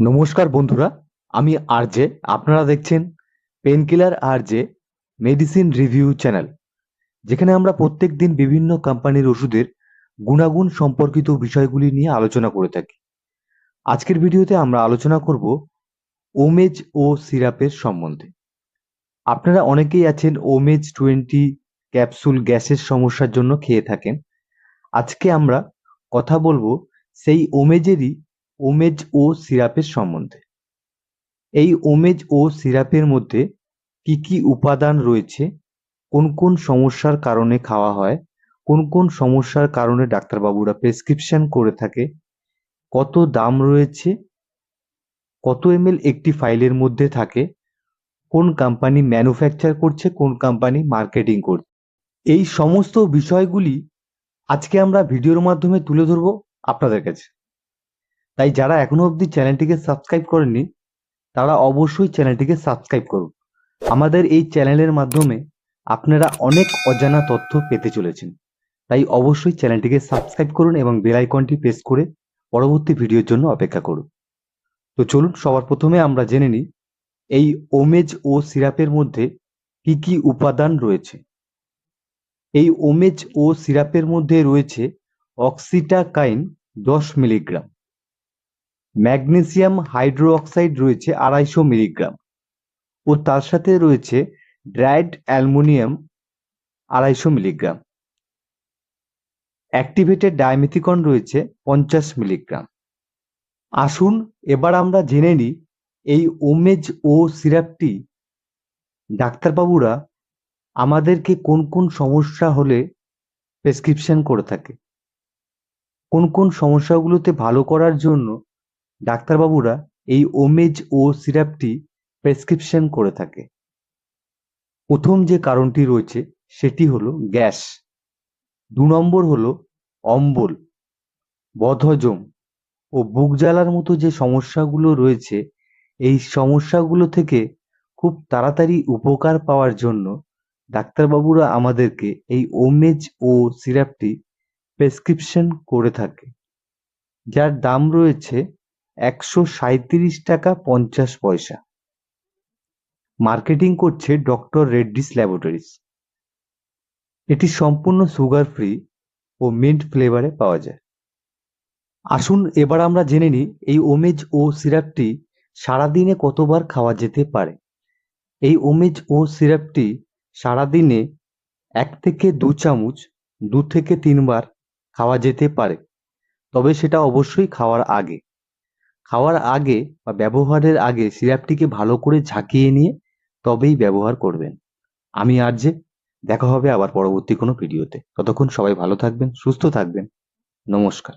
নমস্কার বন্ধুরা, আমি আরজে, আপনারা দেখছেন painkiller RJ medicine review channel যেখানে আমরা প্রত্যেক দিন বিভিন্ন কোম্পানির ওষুধের গুণাগুণ সম্পর্কিত বিষয়গুলি নিয়ে আলোচনা করে থাকি। আজকের ভিডিওতে আমরা আলোচনা করব ওমেজ ও সিরাপের সম্বন্ধে। আপনারা অনেকেই আছেন ওমেজ টোয়েন্টি ক্যাপসুল গ্যাসের সমস্যার জন্য খেয়ে থাকেন। আজকে আমরা কথা বলব সেই ওমেজেরই ওমেজ ও সিরাপের সম্বন্ধে। এই ওমেজ ও সিরাপের মধ্যে কি কি উপাদান রয়েছে? কোন কোন সমস্যার কারণে খাওয়া হয়? কোন কোন সমস্যার কারণে ডাক্তারবাবুরা প্রেসক্রিপশন করে থাকে? কত দাম রয়েছে? কত এমএল একটি ফাইলের মধ্যে থাকে? কোন কোম্পানি ম্যানুফ্যাকচার করছে? কোন কোম্পানি মার্কেটিং করছে? এই সমস্ত বিষয়গুলি আজকে আমরা ভিডিওর মাধ্যমে তুলে ধরবো আপনাদের কাছে। তাই যারা এখনও অবধি চ্যানেলটিকে সাবস্ক্রাইব করেননি, তারা অবশ্যই চ্যানেলটিকে সাবস্ক্রাইব করুন। আমাদের এই চ্যানেলের মাধ্যমে আপনারা অনেক অজানা তথ্য পেতে চলেছেন। তাই অবশ্যই চ্যানেলটিকে সাবস্ক্রাইব করুন এবং বেল আইকনটি প্রেস করে পরবর্তী ভিডিওর জন্য অপেক্ষা করুন। তো চলুন, সবার প্রথমে আমরা জেনে নিই, এই ওমেজ ও সিরাপের মধ্যে কি কি উপাদান রয়েছে? এই ওমেজ ও সিরাপের মধ্যে রয়েছে অক্সিটাকাইন দশ মিলিগ্রাম ম্যাগনেসিয়াম হাইড্রোঅক্সাইড রয়েছে আড়াইশো মিলিগ্রাম ও তার সাথে রয়েছে ড্রাইড অ্যালুমিনিয়াম আড়াইশো মিলিগ্রাম। অ্যাক্টিভেটেড ডায়ামিথিকন রয়েছে পঞ্চাশ মিলিগ্রাম। আসুন এবার আমরা জেনে নিই এই ওমেজ ও সিরাপটি ডাক্তারবাবুরা আমাদেরকে কোন কোন সমস্যা হলে প্রেসক্রিপশন করে থাকে? কোন কোন সমস্যাগুলোতে ভালো করার জন্য ডাক্তারবাবুরা এই ওমেজ ও সিরাপটি প্রেসক্রিপশন করে থাকে। প্রথম যে কারণটি রয়েছে সেটি হলো গ্যাস। দু নম্বর হলো অম্বল, বদহজম ও বুক জ্বালার মতো যে সমস্যাগুলো রয়েছে, এই সমস্যাগুলো থেকে খুব তাড়াতাড়ি উপকার পাওয়ার জন্য ডাক্তারবাবুরা আমাদেরকে এই ওমেজ ও সিরাপটি প্রেসক্রিপশন করে থাকে। যার দাম রয়েছে একশো সাঁইত্রিশ টাকা পঞ্চাশ পয়সা। মার্কেটিং করছে ডক্টর রেড্ডিস ল্যাবরেটরিজ। এটি সম্পূর্ণ সুগার ফ্রি ও মিন্ট ফ্লেভারে পাওয়া যায়। আসুন এবার আমরা জেনে নিই, এই ওমেজ ও সিরাপটি সারাদিনে কতবার খাওয়া যেতে পারে? এই ওমেজ ও সিরাপটি সারাদিনে এক থেকে দু চামচ, দু থেকে তিনবার খাওয়া যেতে পারে। তবে সেটা অবশ্যই খাওয়ার আগে। খাওয়ার আগে বা ব্যবহারের আগে সিরাপটিকে ভালো করে ঝাঁকিয়ে নিয়ে তবেই ব্যবহার করবেন। আমি আর যে, দেখা হবে আবার পরবর্তী কোনো ভিডিওতে। ততক্ষণ সবাই ভালো থাকবেন, সুস্থ থাকবেন। নমস্কার।